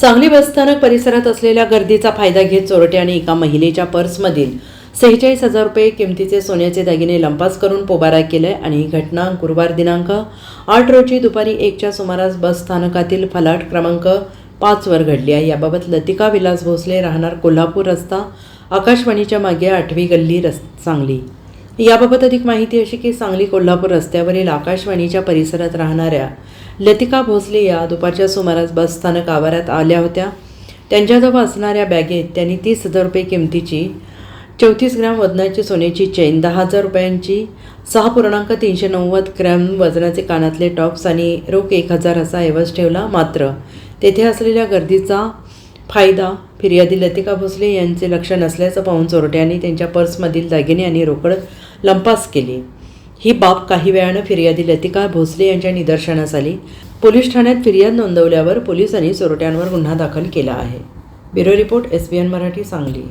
सांगली बसस्थानक परिसरात असलेल्या गर्दीचा फायदा घेत चोरट्याने एका महिलेच्या पर्समधील सेहेचाळीस हजार रुपये किमतीचे सोन्याचे दागिने लंपास करून पोबारा केलाय आणि ही घटना गुरुवार दिनांक आठ रोजी दुपारी एकच्या सुमारास बस स्थानकातील फलाट क्रमांक पाचवर घडली आहे. याबाबत लतिका विलास भोसले राहणार कोल्हापूर रस्ता आकाशवाणीच्या मागे आठवी गल्ली रस् सांगली. याबाबत अधिक माहिती अशी की सांगली कोल्हापूर रस्त्यावरील आकाशवाणीच्या परिसरात राहणाऱ्या लतिका भोसले या दुपारच्या सुमारास बस स्थानक आवारात आल्या होत्या. त्यांच्याजवळ असणाऱ्या बॅगेत त्यांनी तीस हजार रुपये किमतीची चौतीस ग्रॅम वजनाची सोन्याची चेन दहा हजार रुपयांची सहा पूर्णांक तीनशे नव्वद ग्रॅम वजनाचे कानातले टॉप्स आणि रोख एक हजार असा ऐवज ठेवला मात्र तेथे असलेल्या गर्दीचा फायदा फिर्यादी लतिका भोसले यांचे लक्ष नसल्याचं पाहून चोरट्यांनी त्यांच्या पर्समधील दागिने आणि रोकड लंपास केली. ही बाब काही वेळानं फिर्यादी लतिका भोसले यांच्या निदर्शनास आली. पोलीस ठाण्यात फिर्याद नोंदवल्यावर पोलिसांनी चोरट्यांवर गुन्हा दाखल केला आहे. Bureau report S B N Marathi Sangli.